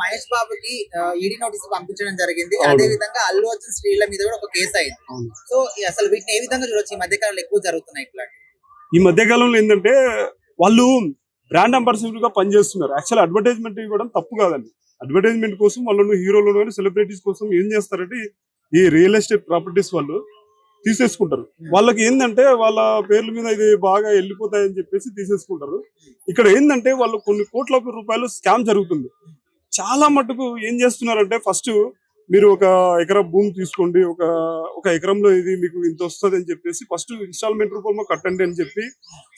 మహేష్ బాబుకి ED notice పంపించడం జరిగింది. అదే విధంగా అల్లు అర్జున్ శ్రీల మీద కూడా ఒక కేసు అయింది. సో అసలు వీటిని ఏ విధంగా చూడొచ్చు? ఈ మధ్య కాలంలో ఎక్కువ జరుగుతున్నాయి ఇట్లాంటి ఈ మధ్య కాలంలో ఏంటంటే వాళ్ళు బ్రాండ్ అంబాసిడర్గా పనిచేస్తున్నారు. యాక్చువల్ అడ్వర్టైజ్మెంట్ ఇవ్వడం తప్పు కాదండి. అడ్వర్టైజ్మెంట్ కోసం వాళ్ళను హీరోలను కానీ సెలబ్రిటీస్ కోసం ఏం చేస్తారంటే ఈ రియల్ ఎస్టేట్ ప్రాపర్టీస్ వాళ్ళు తీసేసుకుంటారు. వాళ్ళకి ఏంటంటే వాళ్ళ పేర్ల మీద ఇది బాగా వెళ్ళిపోతాయని చెప్పేసి తీసేసుకుంటారు. ఇక్కడ ఏంటంటే వాళ్ళు కొన్ని కోట్ల రూపాయలు స్కామ్ జరుగుతుంది. చాలా మటుకు ఏం చేస్తున్నారంటే ఫస్ట్ మీరు ఒక ఎకరా భూమి తీసుకోండి ఒక ఒక ఎకరంలో ఇది మీకు ఇంత వస్తుంది అని చెప్పేసి ఫస్ట్ ఇన్స్టాల్మెంట్ రూపంలో కట్టండి అని చెప్పి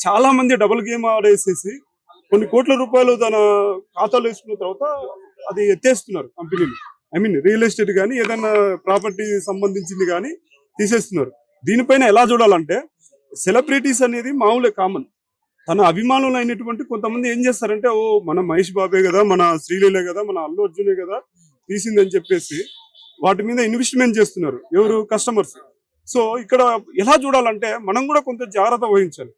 చాలా మంది డబుల్ గేమ్ ఆడేసేసి కొన్ని కోట్ల రూపాయలు తన ఖాతాలో వేసుకున్న తర్వాత అది ఎత్తేస్తున్నారు కంపెనీలు ఐ మీన్ రియల్ ఎస్టేట్ కానీ ఏదైనా ప్రాపర్టీ సంబంధించింది కానీ తీసేస్తున్నారు. దీనిపైన ఎలా చూడాలంటే సెలబ్రిటీస్ అనేది మామూలే కామన్ తన అభిమానులు అయినటువంటి కొంతమంది ఏం చేస్తారంటే ఓ మన మహేష్ బాబే కదా మన శ్రీలీలే కదా మన అల్లు అర్జునే కదా తీసిందని చెప్పేసి వాటి మీద ఇన్వెస్ట్మెంట్ చేస్తున్నారు. ఎవరు? కస్టమర్స్. సో ఇక్కడ ఎలా చూడాలంటే మనం కూడా కొంత జాగ్రత్త వహించాలి.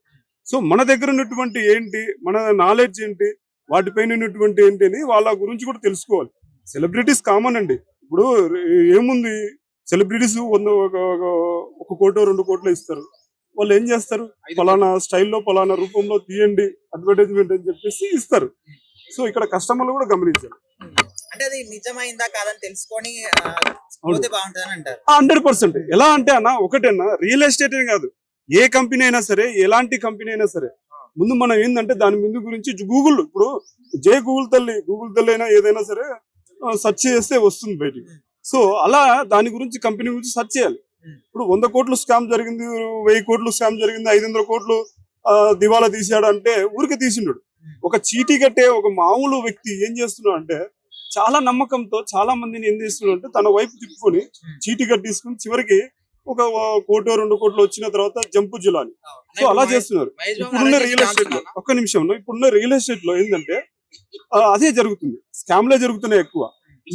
సో మన దగ్గర ఉన్నటువంటి ఏంటి మన నాలెడ్జ్ ఏంటి వాటిపైన ఉన్నటువంటి ఏంటి అని వాళ్ళ గురించి కూడా తెలుసుకోవాలి. సెలబ్రిటీస్ కామన్ అండి. ఇప్పుడు ఏముంది? సెలబ్రిటీస్ వంద ఒక- ఒక- ఒక కోటో రెండు కోట్లు ఇస్తారు. వాళ్ళు ఏం చేస్తారు? పలానా స్టైల్లో పలానా రూపంలో తీయండి అడ్వర్టైజ్మెంట్ అని చెప్పేసి ఇస్తారు. సో ఇక్కడ కస్టమర్లు కూడా గమనించాలి. అంటే అది నిజమైందా కాదని తెలుసుకొని హండ్రెడ్ పర్సెంట్. ఎలా అంటే అన్న ఒకటేనా రియల్ ఎస్టేట్ కాదు. ఏ కంపెనీ అయినా సరే ఎలాంటి కంపెనీ అయినా సరే ముందు మనం ఏంటంటే దాని ముందు గురించి గూగుల్ ఇప్పుడు జే గూగుల్ తల్లి గూగుల్ తల్లి అయినా ఏదైనా సరే సెర్చ్ చేస్తే వస్తుంది బయటికి. సో అలా దాని గురించి కంపెనీ గురించి సెర్చ్ చేయాలి. ఇప్పుడు వంద కోట్లు స్కామ్ జరిగింది వెయ్యి కోట్లు స్కామ్ జరిగింది ఐదు వందల కోట్లు దివాలా తీసాడు అంటే ఊరికి తీసిండు. ఒక చీటీ కట్టే ఒక మామూలు వ్యక్తి ఏం చేస్తున్నాడు అంటే చాలా నమ్మకంతో చాలా మందిని ఏం చేస్తున్నాడు అంటే తన వైపు తిప్పుకొని చీటీ కట్టి తీసుకుని చివరికి ఒక కోటి రెండు కోట్లు వచ్చిన తర్వాత జంపు జిలాని. సో అలా చేస్తున్నారు. ఇప్పుడున్న రియల్ ఎస్టేట్లో ఒక్క నిమిషం ఇప్పుడున్న రియల్ ఎస్టేట్లో ఏంటంటే అదే జరుగుతుంది. స్కామ్ లే జరుగుతున్నాయి ఎక్కువ.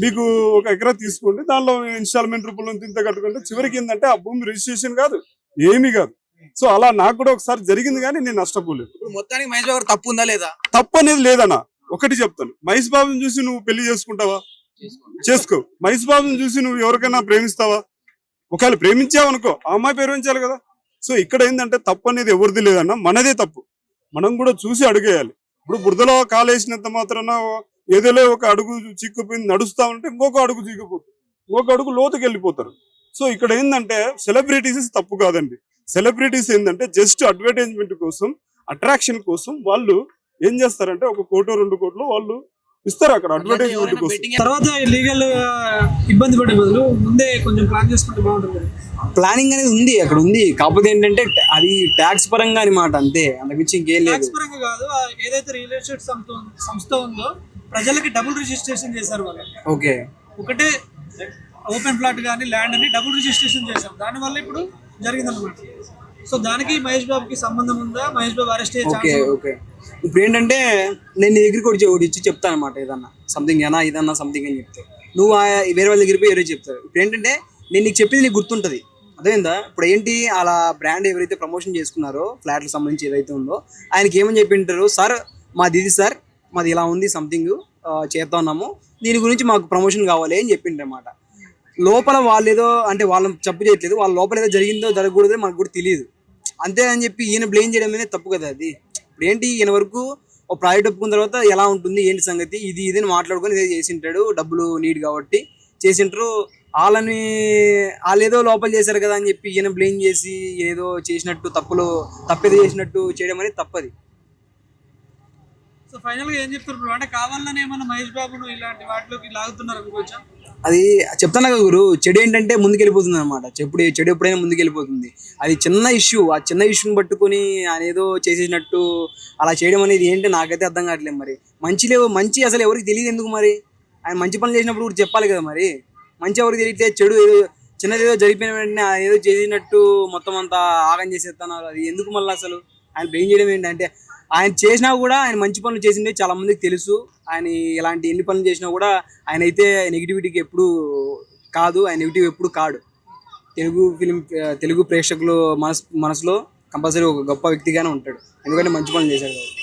మీకు ఒక ఎకరా తీసుకోండి దానిలో ఇన్స్టాల్మెంట్ రూపంలో ఇంత కట్టుకుంటే చివరికి ఏంటంటే ఆ భూమి రిజిస్ట్రేషన్ కాదు ఏమీ కాదు. సో అలా నాకు కూడా ఒకసారి జరిగింది కానీ నేను నష్టపోలేదు. మొత్తానికి మహేష్ బాబు తప్పు ఉందా లేదా? తప్పు అనేది లేదన్నా ఒకటి చెప్తాను. మహేష్ బాబుని చూసి నువ్వు పెళ్ళి చేసుకుంటావా? చేసుకో. మహేష్ బాబుని చూసి నువ్వు ఎవరికైనా ప్రేమిస్తావా? ఒకవేళ ప్రేమించావు అనుకో ఆ అమ్మాయి ప్రేమించాలి కదా. సో ఇక్కడ ఏంటంటే తప్పు అనేది ఎవరిది లేదన్న మనదే తప్పు. మనం కూడా చూసి అడుగేయాలి. ఇప్పుడు బురదలో కాలేసినంత మాత్రాన ఏదోలో ఒక అడుగు చిక్కుపోయింది నడుస్తా ఉంటే ఇంకొక అడుగు చిక్కుపోతుంది. ఇంకొక అడుగు లోతుకి వెళ్ళిపోతారు. సో ఇక్కడ ఏంటంటే సెలబ్రిటీస్ తప్పు కాదండి. సెలబ్రిటీస్ ఏంటంటే జస్ట్ అడ్వర్టైజ్మెంట్ కోసం అట్రాక్షన్ కోసం వాళ్ళు ఏం చేస్తారంటే ఒక కోటో రెండు కోట్లు వాళ్ళు ఇస్తారు అక్కడ అడ్వర్టైజ్మెంట్ కోసం. తర్వాత లీగల్ ఇబ్బంది పడే బదులు ముందే కొంచెం ప్లాన్ చేసుకుంటే బాగుంటుంది. ప్లానింగ్ అనేది ఉంది అక్కడ ఉంది. కాకపోతే ఏంటంటే అది ట్యాక్స్ పరంగా అనమాట అంతే. అంతకుమించి ఇంకేం లేదు. ట్యాక్స్ పరంగా కాదు ఏదైతే రియల్ ఎస్టేట్ సంస్థ ఉందో ప్రజలకి డబుల్ రిజిస్ట్రేషన్ చేశారు వాళ్ళు ఓకే. ఒకటే ఓపెన్ ప్లాట్ కానీ ల్యాండ్ అని డబుల్ రిజిస్ట్రేషన్ చేశారు. దానివల్ల ఇప్పుడు జరిగిందనమాట సో దానికి మహేష్ బాబుకి సంబంధం ఉందా? మహేష్ బాబు అరెస్ట్ అయ్యే ఓకే ఛాన్స్ ఓకే. ఇప్పుడు ఏంటంటే నేను నీ దగ్గరికి ఒకటి ఒకటి ఇచ్చి చెప్తాను అనమాట ఏదన్నా. సంథింగ్ ఏనా ఇదన్నా సంథింగ్ అని చెప్తే. నువ్వు ఆ వేరే వాళ్ళ దగ్గర పోయి వేరే చెప్తారు. ఇప్పుడు ఏంటంటే నేను నీకు చెప్పింది నీకు గుర్తుంటుంది. అదేందా ఇప్పుడు ఏంటి అలా బ్రాండ్ ఎవరైతే ప్రమోషన్ చేసుకున్నారో ఫ్లాట్లకు సంబంధించి ఏదైతే ఉందో ఆయనకి ఏమని చెప్పింటారు? సార్ మాది ఇది సార్ మాది ఇలా ఉంది సంథింగ్ చేస్తా ఉన్నాము దీని గురించి మాకు ప్రమోషన్ కావాలి అని చెప్పిండ్రు అనమాట లోపల వాళ్ళు ఏదో అంటే వాళ్ళని చెప్పు చేయట్లేదు. వాళ్ళ లోపల ఏదో జరిగిందో జరగకూడదో మనకు కూడా తెలియదు అంతే అని చెప్పి ఈయన బ్లేమ్ చేయడం అనేది తప్పు కదా అది. ఇప్పుడు ఏంటి ఈయన వరకు ఒక ప్రాజెక్ట్ ఒప్పుకున్న తర్వాత ఎలా ఉంటుంది ఏంటి సంగతి ఇది ఇది అని మాట్లాడుకొని ఇదే చేసింటాడు. డబ్బులు నీడ్ కాబట్టి చేసింటారు. వాళ్ళని వాళ్ళు ఏదో లోపల చేశారు కదా అని చెప్పి ఈయన బ్లేమ్ చేసి ఏదో చేసినట్టు తప్పులు తప్పేదో చేసినట్టు చేయడం అనేది తప్పది. సో ఫైనల్గా ఏం చెప్తారు బ్రో అంటే కావాలనే ఏమన్నా మహేష్ బాబును ఇలాంటి వాటిలోకి లాగుతున్నారు అనుకోవచ్చా అది చెప్తాను కదా గురు చెడు ఏంటంటే ముందుకెళ్ళిపోతుంది అనమాట చెప్పుడు చెడు ఎప్పుడైనా ముందుకెళ్ళిపోతుంది. అది చిన్న ఇష్యూ ఆ చిన్న ఇష్యూని పట్టుకొని ఆయన ఏదో చేసేసినట్టు అలా చేయడం అనేది ఏంటి నాకైతే అర్థం కావట్లేదు మరి. మంచి లేవు మంచి అసలు ఎవరికి తెలియదు ఎందుకు మరి? ఆయన మంచి పనులు చేసినప్పుడు కూడా చెప్పాలి కదా మరి. మంచి ఎవరికి తెలియతే చెడు ఏదో చిన్నది ఏదో జరిగిపోయిన వెంటనే ఏదో చేసినట్టు మొత్తం అంతా ఆగం చేసేస్తున్నారు. అది ఎందుకు మళ్ళీ అసలు? ఆయన బ్లేమ్ చేయడం ఏంటంటే ఆయన చేసినా కూడా ఆయన మంచి పనులు చేసిందే చాలా మందికి తెలుసు. ఆయన ఇలాంటి ఎన్ని పనులు చేసినా కూడా ఆయన అయితే నెగిటివిటీకి ఎప్పుడు కాదు ఆయన నెగిటివ్ ఎప్పుడు కాడు. తెలుగు ఫిలిం తెలుగు ప్రేక్షకులు మనస్ మనసులో కంపల్సరీ ఒక గొప్ప వ్యక్తిగానే ఉంటాడు. ఎందుకంటే మంచి పనులు చేశాడు కాబట్టి.